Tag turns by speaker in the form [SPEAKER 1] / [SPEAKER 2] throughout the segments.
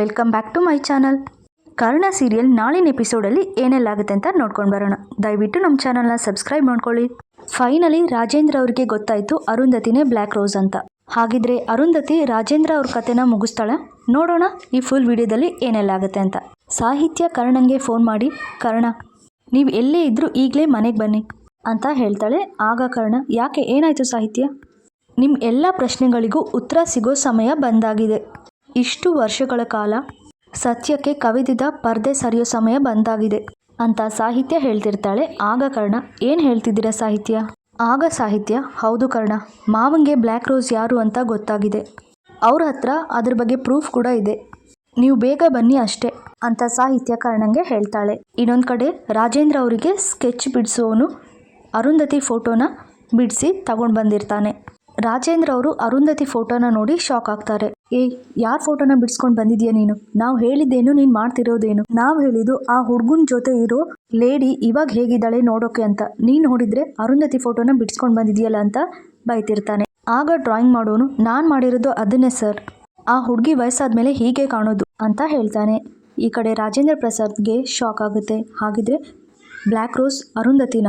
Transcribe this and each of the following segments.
[SPEAKER 1] Welcome back to my channel. Karna serial ನಾಳಿನ ಎಪಿಸೋಡಲ್ಲಿ ಏನೆಲ್ಲಾಗುತ್ತೆ ಅಂತ ನೋಡ್ಕೊಂಡು ಬರೋಣ. ದಯವಿಟ್ಟು ನಮ್ಮ ಚಾನಲ್ನ ಸಬ್ಸ್ಕ್ರೈಬ್ ಮಾಡ್ಕೊಳ್ಳಿ. ಫೈನಲಿ ರಾಜೇಂದ್ರ ಅವ್ರಿಗೆ ಗೊತ್ತಾಯಿತು ಅರುಂಧತಿನೇ ಬ್ಲ್ಯಾಕ್ ರೋಸ್ ಅಂತ. ಹಾಗಿದ್ರೆ ಅರುಂಧತಿ ರಾಜೇಂದ್ರ ಅವ್ರ ಕತೆನ ಮುಗಿಸ್ತಾಳೆ? ನೋಡೋಣ ಈ ಫುಲ್ ವಿಡಿಯೋದಲ್ಲಿ ಏನೆಲ್ಲಾಗುತ್ತೆ ಅಂತ. ಸಾಹಿತ್ಯ ಕರ್ಣಂಗೆ ಫೋನ್ ಮಾಡಿ, ಕರ್ಣ, ನೀವು ಎಲ್ಲೇ ಇದ್ದರೂ ಈಗಲೇ ಮನೆಗೆ ಬನ್ನಿ ಅಂತ ಹೇಳ್ತಾಳೆ. ಆಗ ಕರ್ಣ, ಯಾಕೆ ಏನಾಯಿತು ಸಾಹಿತ್ಯ? ನಿಮ್ಮ ಎಲ್ಲ ಪ್ರಶ್ನೆಗಳಿಗೂ ಉತ್ತರ ಸಿಗೋ ಸಮಯ ಬಂದಾಗಿದೆ. ಇಷ್ಟು ವರ್ಷಗಳ ಕಾಲ ಸತ್ಯಕ್ಕೆ ಕವಿದಿದ ಪರ್ದೆ ಸರಿಯೋ ಸಮಯ ಬಂದಾಗಿದೆ. ಅಂತ ಸಾಹಿತ್ಯ ಹೇಳ್ತಿರ್ತಾಳೆ. ಆಗ ಕರ್ಣ, ಏನು ಹೇಳ್ತಿದ್ದೀರಾ ಸಾಹಿತ್ಯ? ಆಗ ಸಾಹಿತ್ಯ, ಹೌದು ಕರ್ಣ, ಮಾವಂಗೆ ಬ್ಲ್ಯಾಕ್ ರೋಸ್ ಯಾರು ಅಂತ ಗೊತ್ತಾಗಿದೆ. ಅವ್ರ ಹತ್ರ ಅದ್ರ ಬಗ್ಗೆ ಪ್ರೂಫ್ ಕೂಡ ಇದೆ. ನೀವು ಬೇಗ ಬನ್ನಿ ಅಷ್ಟೇ, ಅಂತ ಸಾಹಿತ್ಯ ಕರ್ಣಂಗೆ ಹೇಳ್ತಾಳೆ. ಇನ್ನೊಂದು ಕಡೆ ರಾಜೇಂದ್ರ ಅವರಿಗೆ ಸ್ಕೆಚ್ ಬಿಡಿಸೋನು ಅರುಂಧತಿ ಫೋಟೋನ ಬಿಡಿಸಿ ತಗೊಂಡು ಬಂದಿರ್ತಾನೆ. ರಾಜೇಂದ್ರ ಅವರು ಅರುಂಧತಿ ಫೋಟೋನ ನೋಡಿ ಶಾಕ್ ಆಗ್ತಾರೆ. ಏ, ಯಾರ ಫೋಟೋನ ಬಿಡಿಸ್ಕೊಂಡು ಬಂದಿದ್ಯಾ ನೀನು? ನಾವು ಹೇಳಿದ್ದೇನು, ನೀನು ಮಾಡ್ತಿರೋದೇನು? ನಾವು ಹೇಳಿದ್ದು ಆ ಹುಡುಗನ ಜೊತೆ ಇರೋ ಲೇಡಿ ಇವಾಗ ಹೇಗಿದ್ದಾಳೆ ನೋಡೋಕೆ ಅಂತ. ನೀನು ನೋಡಿದ್ರೆ ಅರುಂಧತಿ ಫೋಟೋನ ಬಿಡಿಸ್ಕೊಂಡು ಬಂದಿದ್ಯಲ್ಲ ಅಂತ ಬೈತಿರ್ತಾನೆ. ಆಗ ಡ್ರಾಯಿಂಗ್ ಮಾಡೋನು, ನಾನು ಮಾಡಿರೋದು ಅದನ್ನೇ ಸರ್. ಆ ಹುಡುಗಿ ವಯಸ್ಸಾದ್ಮೇಲೆ ಹೀಗೆ ಕಾಣೋದು ಅಂತ ಹೇಳ್ತಾನೆ. ಈ ಕಡೆ ರಾಜೇಂದ್ರ ಪ್ರಸಾದ್ಗೆ ಶಾಕ್ ಆಗುತ್ತೆ. ಹಾಗಿದ್ರೆ ಬ್ಲ್ಯಾಕ್ ರೋಸ್ ಅರುಂಧತಿನ.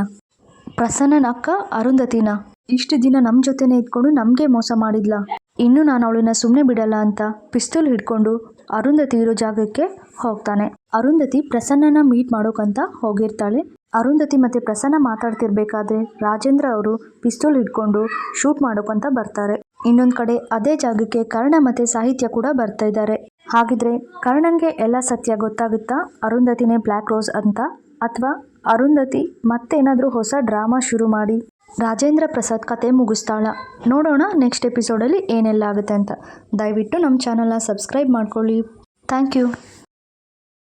[SPEAKER 1] ಪ್ರಸನ್ನನ ಅಕ್ಕ ಅರುಂಧತಿನ. ಇಷ್ಟು ದಿನ ನಮ್ಮ ಜೊತೆನೇ ಇದ್ಕೊಂಡು ನಮಗೆ ಮೋಸ ಮಾಡಿದ್ಲ? ಇನ್ನು ನಾನು ಅವಳನ್ನ ಸುಮ್ಮನೆ ಬಿಡಲ್ಲ ಅಂತ ಪಿಸ್ತೂಲ್ ಹಿಡ್ಕೊಂಡು ಅರುಂಧತಿ ಇರೋ ಜಾಗಕ್ಕೆ ಹೋಗ್ತಾನೆ. ಅರುಂಧತಿ ಪ್ರಸನ್ನನ ಮೀಟ್ ಮಾಡೋಕಂತ ಹೋಗಿರ್ತಾಳೆ. ಅರುಂಧತಿ ಮತ್ತೆ ಪ್ರಸನ್ನ ಮಾತಾಡ್ತಿರ್ಬೇಕಾದ್ರೆ ರಾಜೇಂದ್ರ ಅವರು ಪಿಸ್ತೂಲ್ ಹಿಡ್ಕೊಂಡು ಶೂಟ್ ಮಾಡೋಕಂತ ಬರ್ತಾರೆ. ಇನ್ನೊಂದು ಕಡೆ ಅದೇ ಜಾಗಕ್ಕೆ ಕರ್ಣ ಮತ್ತೆ ಸಾಹಿತ್ಯ ಕೂಡ ಬರ್ತಾ ಇದ್ದಾರೆ. ಹಾಗಿದ್ರೆ ಕರ್ಣನ್ಗೆ ಎಲ್ಲ ಸತ್ಯ ಗೊತ್ತಾಗುತ್ತಾ ಅರುಂಧತಿನೇ ಬ್ಲ್ಯಾಕ್ ರೋಸ್ ಅಂತ? ಅಥವಾ ಅರುಂಧತಿ ಮತ್ತೇನಾದರೂ ಹೊಸ ಡ್ರಾಮಾ ಶುರು ಮಾಡಿ ರಾಜೇಂದ್ರ ಪ್ರಸಾದ್ ಕತೆ ಮುಗಿಸ್ತಾಳ. ನೋಡೋಣ ನೆಕ್ಸ್ಟ್ ಎಪಿಸೋಡಲ್ಲಿ ಏನೆಲ್ಲ ಆಗುತ್ತೆ ಅಂತ. ದಯವಿಟ್ಟು ನಮ್ಮ ಚಾನಲ್ನ ಸಬ್ಸ್ಕ್ರೈಬ್ ಮಾಡ್ಕೊಳ್ಳಿ. Thank you